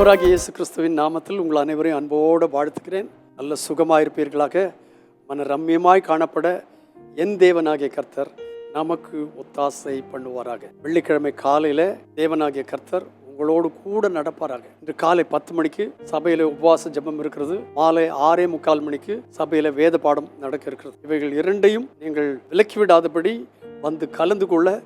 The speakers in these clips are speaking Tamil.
ஆண்டவராகிய இயேசு கிறிஸ்துவின் நாமத்தில் உங்கள் அனைவரையும் அன்போடு வாழ்த்துக்கிறேன். நல்ல சுகமாயிருப்பீர்களாக. மன ரம்மியமாய் காணப்பட என் தேவனாகிய கர்த்தர் நமக்கு ஒத்தாசை பண்ணுவாராக. வெள்ளிக்கிழமை காலையில் தேவனாகிய கர்த்தர் உங்களோடு கூட நடப்பாராக. இன்று காலை பத்து மணிக்கு சபையில உபவாச ஜெபம் இருக்கிறது. மாலை ஆறே முக்கால் மணிக்கு சபையில வேத பாடம் நடக்க இருக்கிறது. இவைகள் இரண்டையும் நீங்கள் விலக்கிவிடாதபடி வந்து கலந்து கொள்ள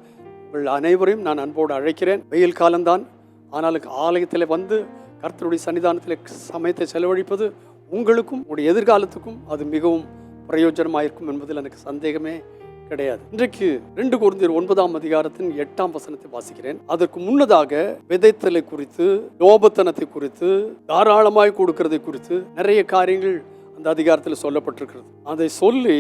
உங்கள் அனைவரையும் நான் அன்போடு அழைக்கிறேன். வெயில் காலம்தான். ஆனாலும் ஆலயத்தில் வந்து கர்த்தருடைய சன்னிதானத்தில் சமயத்தை செலவழிப்பது உங்களுக்கும் உங்களுடைய எதிர்காலத்துக்கும் அது மிகவும் பிரயோஜனமாயிருக்கும் என்பதில் எனக்கு சந்தேகமே கிடையாது. இன்றைக்கு ரெண்டு குருந்தியர் ஒன்பதாம் அதிகாரத்தின் எட்டாம் வசனத்தை வாசிக்கிறேன். அதற்கு முன்னதாக விதைத்தலை குறித்து லோபத்தனத்தை குறித்து தாராளமாய் கொடுக்கிறதை குறித்து நிறைய காரியங்கள் அந்த அதிகாரத்தில் சொல்லப்பட்டிருக்கிறது. அதை சொல்லி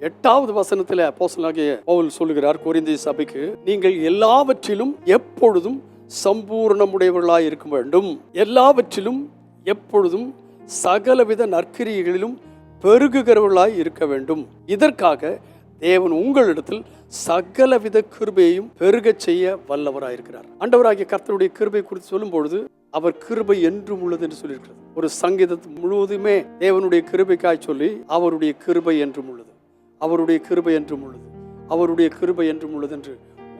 எட்டாவது வசனத்தில் அப்போஸ்தலனாகிய பவுல் சொல்லுகிறார் கொரிந்திய சபைக்கு நீங்கள் எல்லாவற்றிலும் எப்பொழுதும் சம்பூர்ணமுடையவர்களாய் இருக்க வேண்டும். எல்லாவற்றிலும் எப்பொழுதும் சகலவித நற்கிரியைகளிலும் பெருகுகிறவர்களாய் இருக்க வேண்டும். இதற்காக தேவன் உங்களிடத்தில் சகலவித கிருபையையும் பெருகச் செய்ய வல்லவராயிருக்கிறார் ஆண்டவராகிய கர்த்தருடைய கிருபை குறித்து சொல்லும் பொழுது அவர் கிருபை என்றும் உள்ளது என்று சொல்லியிருக்கிறது. ஒரு சங்கீதத்து முழுவதுமே தேவனுடைய கிருபைக்காய் சொல்லி அவருடைய கிருபை என்றும் உள்ளது. அவருடைய கிருபை என்றும் உள்ளது. அவருடைய கிருபை என்றும் உள்ளது என்று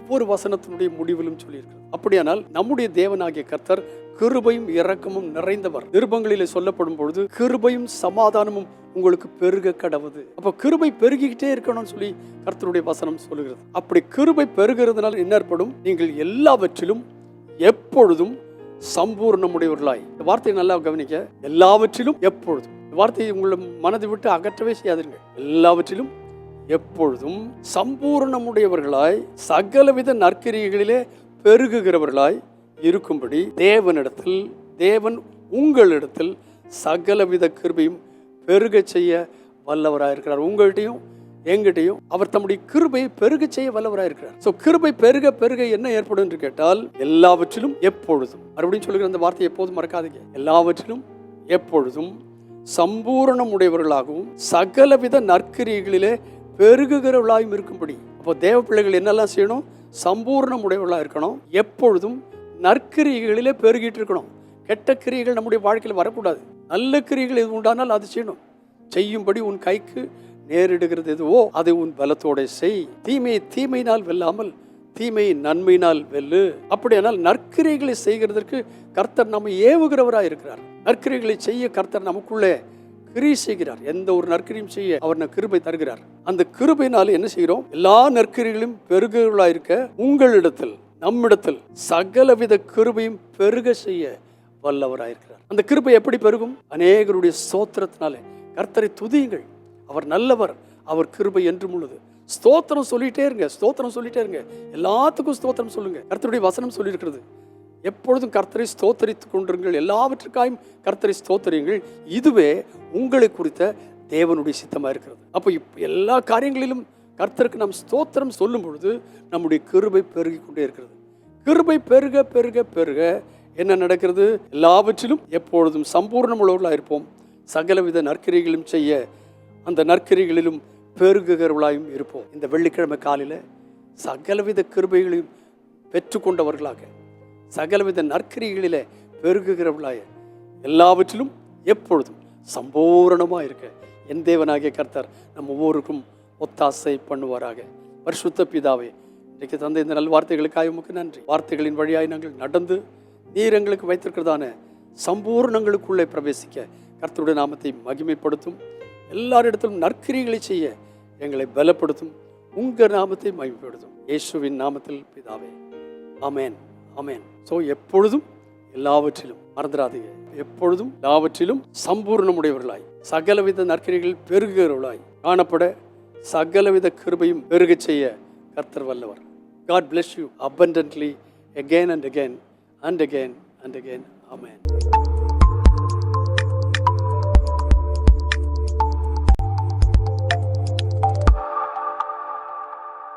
ஒவ்வொரு வசனத்தினுடைய முடிவிலும் சொல்லியிருக்கிறது. அப்படியானால் நம்முடைய தேவனாகிய கர்த்தர் கிருபையும் இரக்கமும் நிறைந்தவர். நிருபங்களிலே சொல்லப்படும் பொழுது கிருபையும் சமாதானமும் உங்களுக்கு பெருக கடவுது. அப்போ கிருபை பெருகிக்கிட்டே இருக்கணும்னு சொல்லி கர்த்தருடைய வசனம் சொல்லுகிறது. அப்படி கிருபை பெருகிறதுனால என்ன ஏற்படும்? நீங்கள் எல்லாவற்றிலும் எப்பொழுதும் சம்பூர்ணமுடையவர்களாய். இந்த வார்த்தையை நல்லா கவனிக்க. எல்லாவற்றிலும் எப்பொழுதும். வார்த்தையை உங்களை மனதை விட்டு அகற்றவே செய்யாதீர்கள். எல்லாவற்றிலும் எப்பொழுதும் சம்பூர்ணமுடையவர்களாய் சகலவித நற்கரிகளிலே பெருகுகிறவர்களாய் இருக்கும்படி தேவனிடத்தில் தேவன் உங்களிடத்தில் சகலவித கிருபையும் பெருக செய்ய வல்லவராக இருக்கிறார். உங்கள்கிட்டையும் எங்கிட்டையும் அவர் தம்முடைய கிருபையை பெருக செய்ய வல்லவராக இருக்கிறார். ஸோ கிருபை பெருக பெருக என்ன ஏற்படும் என்று கேட்டால் எல்லாவற்றிலும் எப்பொழுதும் மறுபடியும் சொல்லுகிற அந்த வார்த்தையை எப்போதும் மறக்காதீங்க. எல்லாவற்றிலும் எப்பொழுதும் சம்பூரணம் உடையவர்களாகவும் சகலவித நற்கிரியைகளிலே பெருகுகிறவர்களாயும் இருக்கும்படி. அப்போ தேவ பிள்ளைகள் என்னெல்லாம் செய்யணும்? சம்பூர்ணம் உடையவர்களாக இருக்கணும். எப்பொழுதும் நற்கிரியைகளிலே பெருகிட்டு இருக்கணும். கெட்ட கிரியைகள் நம்முடைய வாழ்க்கையில் வரக்கூடாது. நல்ல கிரியைகள் எது உண்டானால் அது செய்யணும். செய்யும்படி உன் கைக்கு நேரிடுகிறது எதுவோ அதை உன் பலத்தோட செய். தீமையை தீமையினால் வெல்லாமல் தீமையை நன்மையினால் வெல்லு. அப்படியானால் நற்கிரைகளை செய்கிறதற்கு கர்த்தர் நம்ம ஏவுகிறவராக இருக்கிறார் நற்கிரைகளை செய்ய கர்த்தர் நமக்குள்ளே கிரி செய்கிறார். எந்த ஒரு நற்கிரியும் செய்ய அவர் கிருபை தருகிறார். அந்த கிருபையினால என்ன செய்கிறோம்? எல்லா நற்கிரிகளையும் பெருகுகளாக இருக்க உங்களிடத்தில் நம்மிடத்தில் சகலவித கிருபையும் பெருக செய்ய வல்லவராயிருக்கிறார் அந்த கிருபை எப்படி பெருகும்? அநேகருடைய ஸ்தோத்திரத்தினாலே. கர்த்தரை துதியுங்கள். அவர் நல்லவர். அவர் கிருபை என்றும் உள்ளது. ஸ்தோத்திரம் சொல்லிட்டே இருங்க. ஸ்தோத்திரம் சொல்லிட்டே இருங்க. எல்லாத்துக்கும் ஸ்தோத்திரம் சொல்லுங்க. கர்த்தருடைய வசனம் சொல்லியிருக்கிறது. எப்பொழுதும் கர்த்தரை ஸ்தோத்தரித்துக் கொண்டிருங்கள். எல்லாவற்றுக்காயும் கர்த்தரை ஸ்தோத்தரியுங்கள். இதுவே உங்களை குறித்த தேவனுடைய சித்தமாக இருக்கிறது. அப்போ இப் எல்லா காரியங்களிலும் கர்த்தருக்கு நாம் ஸ்தோத்திரம் சொல்லும் பொழுது நம்முடைய கிருபை பெருகி கொண்டே இருக்கிறது. கிருபை பெருக பெருக பெருக என்ன நடக்கிறது? எல்லாவற்றிலும் எப்பொழுதும் சம்பூர்ணம் உள்ளவர்களாக இருப்போம். சகலவித நற்கிரிகளும் செய்ய அந்த நற்கிரிகளிலும் பெருகுகிறவர்களாயும் இருப்போம். இந்த வெள்ளிக்கிழமை காலையில் சகலவித கிருபைகளையும் பெற்றுக்கொண்டவர்களாக சகலவித நற்கிரிகளிலே பெருகுகிறவளாய. எல்லாவற்றிலும் எப்பொழுதும் சம்பூரணமாக இருக்க. என் தேவனாகிய கர்த்தர் நம்ம ஒவ்வொருக்கும் ஒத்தாசை பண்ணுவாராக. பரிசுத்த பிதாவே இன்றைக்கு தந்த இந்த நல் வார்த்தைகளுக்காக உமக்கு நன்றி. வார்த்தைகளின் வழியாய் நாங்கள் நடந்து நீர் எங்களுக்கு வைத்திருக்கிறதான சம்பூர்ணங்களுக்குள்ளே பிரவேசிக்க கர்த்தருடைய நாமத்தை மகிமைப்படுத்தும். எல்லாரிடத்திலும் நற்கிரிகளை செய்ய எங்களை பலப்படுத்தும். உங்கள் நாமத்தை மகிமைப்படுத்தும். இயேசுவின் நாமத்தில் பிதாவே அமேன் அமேன் ஸோ எப்பொழுதும் எல்லாவற்றிலும் மறந்துடாதீங்க. எப்பொழுதும் எல்லாவற்றிலும் சம்பூர்ணமுடையவர்களாய் சகலவித நற்கிரிகள் பெருகுகிறவர்களாய் காணப்பட சகலவித கிருபையும் பெருகச் செய்ய கர்த்தர் வல்லவர். God bless you abundantly again and again and again and again amen